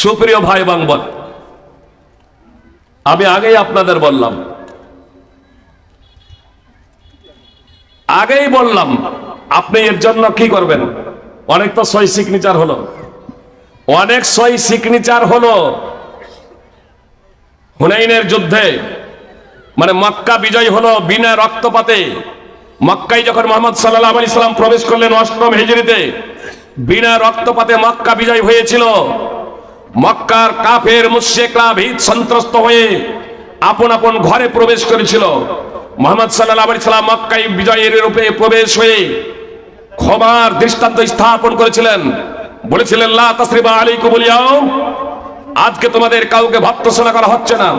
সুপ্রিয় ভাই এবং বোন, আমি আগেই আপনাদের বললাম, আগেই বললাম, আপনি এর জন্য কি করবেন? অনেক তো সই সিগনেচার হলো। অনেক সই সিগনেচার হলো হুনাইনের যুদ্ধে। মানে মক্কা বিজয় হলো বিনা রক্তপাতে। মক্কায় যখন মোহাম্মদ সাল্লাহ আলি সাল্লাম প্রবেশ করলেন অষ্টম হিজড়িতে বিনা রক্তপাতে মক্কা বিজয় হয়েছিল। মক্কার কাফের মুশেকরা ভীত সন্ত্রস্ত হয়ে আপন আপন ঘরে প্রবেশ করেছিল। মোহাম্মদ সাল্লাহ আলি সাল্লাম মক্কায় বিজয়ের রূপে প্রবেশ হয়ে ক্ষমার দৃষ্টান্ত স্থাপন করেছিলেন। বলেছিলেন, লা তাসরিবা আলাইকুম বলিয়াও আজকে তোমাদের কাউকে ভর্তসনা করা হচ্ছে না।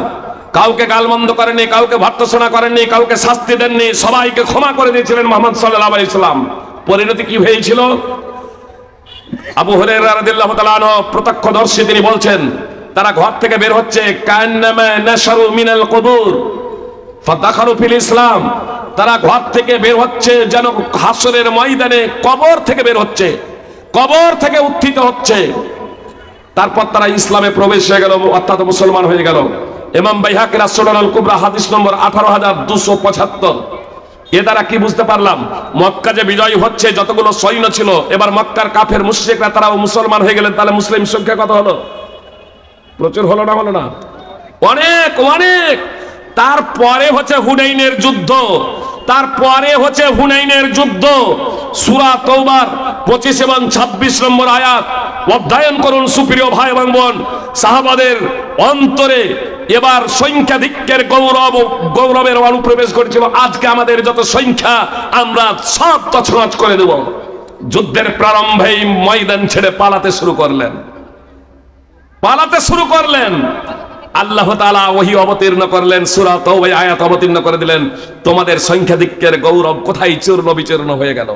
কাউকে গালমন্দ করেননি, কাউকে ভর্তসনা করেননি, কাউকে শাস্তি দেননি। সবাইকে ক্ষমা করে দিয়েছিলেন মোহাম্মদ সাল্লাহ আলি সাল্লাম। পরিণতি কি হয়েছিল? আবু হরেরা রাদিয়াল্লাহু তাআলা আনহু প্রত্যক্ষদর্শী তিনি বলছেন, তারা ঘর থেকে বের হচ্ছে মিনাল ইসলাম। তারা ঘর থেকে বের হচ্ছে যেন হাসরের ময়দানে কবর থেকে বের হচ্ছে, কবর থেকে উত্থিত হচ্ছে। তারপর তারা ইসলামে প্রবেশ হয়ে গেল, অর্থাৎ মুসলমান হয়ে গেল। এমাম বাইহাকের আল কুবরা হাদিস নম্বর আঠারো হাজার দুশো পঁচাত্তর। এ দ্বারা কি বুঝতে পারলাম? মক্কা যে বিজয় হচ্ছে, যতগুলো সৈন্য ছিল, এবার মক্কার কাফের মুশরিকরা, তারাও মুসলমান হয়ে গেলেন, তাহলে মুসলিম সংখ্যা কত হলো? প্রচুর হলো না হলো না? অনেক অনেক! তারপরে হচ্ছে হুনাইনের যুদ্ধ। তারপরে হচ্ছে হুনাইনের যুদ্ধ। সুরা তৌবার পঁচিশ এবং ছাব্বিশ নম্বর আয়াত। অধ্যয়ন করুন সুপ্রিয় ভাই এবং বোন, সাহাবাদের অন্তরে এবার সংখ্যাধিক্যের গৌরব, গৌরবের অনুপ্রবেশ করেছিল। আজকে আমাদের যত সংখ্যা, আমরা সব তছনছ করে দেব। যুদ্ধের প্রারম্ভেই ময়দান ছেড়ে পালাতে শুরু করলেন। পালাতে শুরু করলেন। আল্লাহ ওহি অবতীর্ণ করলেন, সূরা তওবা আয়াত অবতীর্ণ করে দিলেন। তোমাদের সংখ্যাধিক্যের গৌরব কোথায় চূর্ণ বিচূর্ণ হয়ে গেল?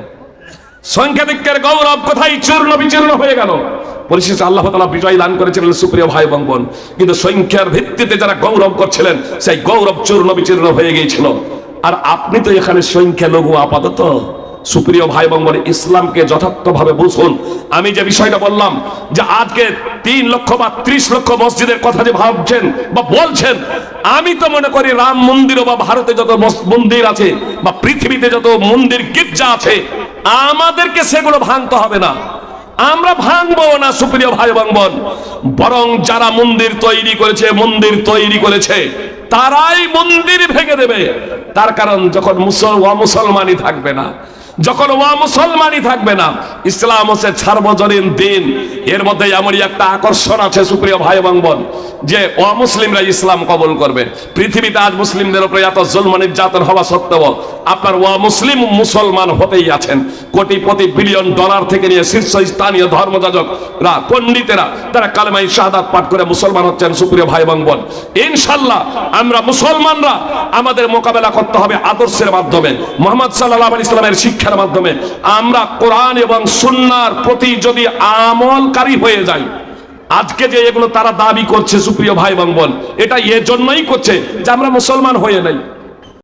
সংখ্যাধিক্যের গৌরব কোথায় চূর্ণ বিচূর্ণ হয়ে গেল? পরিশেষে আল্লাহ তাআলা বিজয় দান করেছিলেন সুপ্রিয় ভাই এবং বোন। কিন্তু সংখ্যার ভিত্তিতে যারা গৌরব করছিলেন, সেই গৌরব চূর্ণ বিচূর্ণ হয়ে গিয়েছিল। আর আপনি তো এখানে সংখ্যা লঘু আপাতত। সুপ্রিয় ভাই এবং বোন, ইসলামকে যথার্থভাবে বুঝুন। আমি যে বিষয়টা বললাম, যে আজকে তিন লক্ষ বা ত্রিশ লক্ষ মসজিদের কথা যে ভাবছেন বা বলছেন, আমি তো মনে করি রাম মন্দির বা ভারতে যত মন্দির আছে বা পৃথিবীতে যত মন্দির গির্জা আছে, আমাদেরকে সেগুলো ভাঙতে হবে না। আমরা ভাঙবো না, সুপ্রিয় ভাই বোন। বরং যারা মন্দির তৈরি করেছে, মন্দির তৈরি করেছে, তারাই মন্দির ভেঙে দেবে। তার কারণ যখন মুসল মুসলমানই থাকবে না, যখন ওয়া মুসলমানই থাকবে না ইসলাম হচ্ছে সার্বজনীন দিন। এর মধ্যে এমনই একটা আকর্ষণ আছে, সুপ্রিয় ভাই এবং বোন, যে অমুসলিমরা ইসলাম কবুল করবে। পৃথিবীতে আজ মুসলিমদের উপরে এত জুলম, নির্যাতন হওয়া সত্ত্বেও আপনার ওয়া মুসলিম মুসলমান হতেই আছেন। কোটিপতি বিলিয়ন ডলার থেকে নিয়ে শীর্ষ স্থানীয় ধর্মযাজকরা, পণ্ডিতেরা, তারা কালেমাই শাহাদাত পাঠ করে মুসলমান হচ্ছেন, সুপ্রিয় ভাই এবং বোন। ইনশাল্লাহ আমরা মুসলমানরা আমাদের মোকাবেলা করতে হবে আদর্শের মাধ্যমে, মোহাম্মদ সাল্লাহ ইসলামের শিক্ষার মাধ্যমে। আমরা কোরআন এবং সুন্নার প্রতি যদি আমলকারী হয়ে যায়, আজকে যে এগুলো তারা দাবি করছে সুপ্রিয় ভাই এবং বোন, এটা এজন্যই করছে যে আমরা মুসলমান হয়ে নাই।